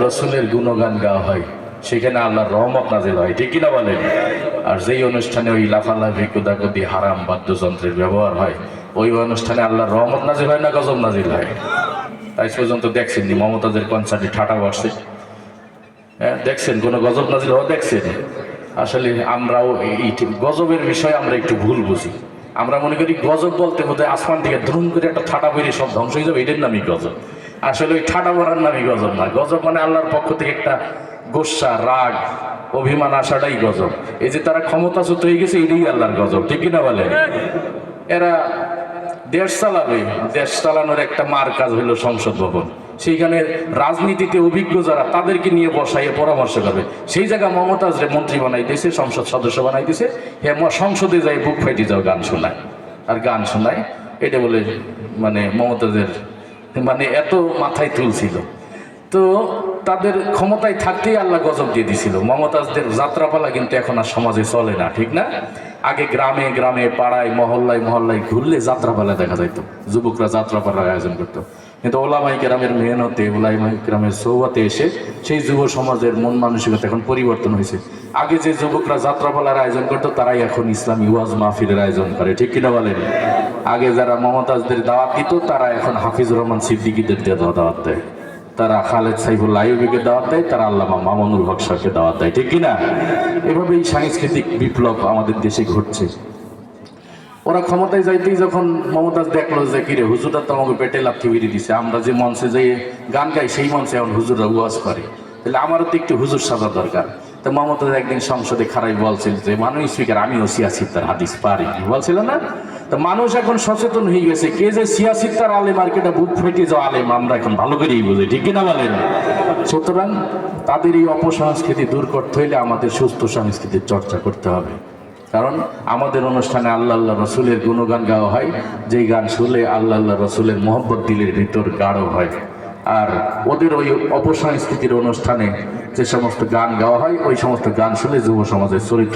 রসুলের গুণগান গাওয়া হয়, সেখানে আল্লাহর রহমত নাজিল হয়, ঠিক কিনা বলেন? আর যেই অনুষ্ঠানে ওই লাফালাফি, কুদাকুদি, হারাম, বাদ্যযন্ত্রের ব্যবহার হয়, ওই অনুষ্ঠানে আল্লাহর রহমত নাজিল হয় না গজব নাজিল হয়? তাই পর্যন্ত দেখছেন নি মমতাজের কনসার্টে ঠাটা বসছে। হ্যাঁ দেখছেন? কোনো গজব নাজিল হওয়া দেখছেন? আসলে আমরাও এই- গজবের বিষয়ে আমরা একটু ভুল বুঝি। আমরা মনে করি গজব বলতে বোধহয় আসমান থেকে ধরুন করে একটা ঠাটা বেরিয়ে সব ধ্বংস হয়ে যাবে, এটার নামই গজব। আসলে ওই ঠাটা মারার নামই গজব না। গজব মানে আল্লাহর পক্ষ থেকে একটা গোসা, রাগ, অভিমান আসাটাই গজব। এই যে তারা ক্ষমতাচ্যুত হয়ে গেছে, এটাই আল্লাহর গজব, ঠিক কিনা বলেন? এরা দেশ চালাবে, দেশ চালানোর একটা মার কাজ হলো সংসদ ভবন। সেইখানে রাজনীতিতে অভিজ্ঞ যারা, তাদেরকে নিয়ে বসাইয়ে পরামর্শ করবে। সেই জায়গা মমতাজ রে মন্ত্রী বানাইতেছে, সংসদ সদস্য বানাইতেছে। হে সংসদে যাই বুক ফাইটি যাও গান শোনায়। আর গান শোনায়, এটা বলে মানে মমতাজের মানে এত মাথায় তুলছিল। তো তাদের ক্ষমতায় থাকতেই আল্লাহ গজব দিয়ে দিছিল। মমতাজদের যাত্রাপালা কিন্তু এখন আর সমাজে চলে না, ঠিক না? আগে গ্রামে গ্রামে, পাড়ায়, মহল্লায় মহল্লায় ঘুরলে যাত্রাপালা দেখা যাইতো। যুবকরা যাত্রাপালার আয়োজন করতো। কিন্তু ওলামাই গ্রামের মেহনতে, ওলামাই গ্রামের সৌবাতে এসে সেই যুব সমাজের মন মানসিকতা এখন পরিবর্তন হয়েছে। আগে যে যুবকরা যাত্রাপালার আয়োজন করতো, তারাই এখন ইসলামী ওয়াজ মাহফিলের আয়োজন করে, ঠিক কিনা বলেন? আগে যারা মমতাজদের দাওয়াত দিত, তারা এখন হাফিজুর রহমান সিদ্দিকিদের দাওয়াত দেয়। তারা খালেদ সাইফুল আইবিকে দাওয়াত দেয়, তারা আল্লামা মামুনুল হক শাহকে দাওয়াত দেয়। ঠিক কিনা? এভাবেই সাংস্কৃতিক বিপ্লব আমাদের দেশে ঘটছে। ওরা ক্ষমতায় যাইতেই যখন মমতাজ দেখল যে, কিরে, হুজুরা তো আমাকে পেটে লাথি বেরিয়ে দিছে, আমরা যে মঞ্চে যে গান গাই, সেই মঞ্চে এখন হুজুররা ওয়াজ করে। তাহলে আমারও তো একটু হুজুর সাজা দরকার। তো মমতাজ একদিন সংসদে খারাই বলছিল যে মানুষ স্পিকার, আমিও সিয়াসিত্তার হাদিস পারি। বলছিল না? তো মানুষ এখন সচেতন হয়ে গেছে। কে যে সিয়াসিত্তার আলেম আর কেটা বুক ফেটে যাওয়া আলেম, আমরা এখন ভালো করেই বুঝি, ঠিক কিনা বলেন? সুতরাং তাদের এই অপসংস্কৃতি দূর করতে হইলে আমাদের সুস্থ সংস্কৃতির চর্চা করতে হবে। কারণ আমাদের অনুষ্ঠানে আল্লাহ আল্লাহ রসুলের গুণগান গাওয়া হয়, যেই গান শুনলে আল্লাহ আল্লাহ রসুলের মোহব্বত দিলের ভিতর গাঢ় হয়। আর ওদের ওই অপসংস্কৃতির অনুষ্ঠানে যে সমস্ত গান গাওয়া হয়, ওই সমস্ত গান শুনে যুব সমাজের চরিত্র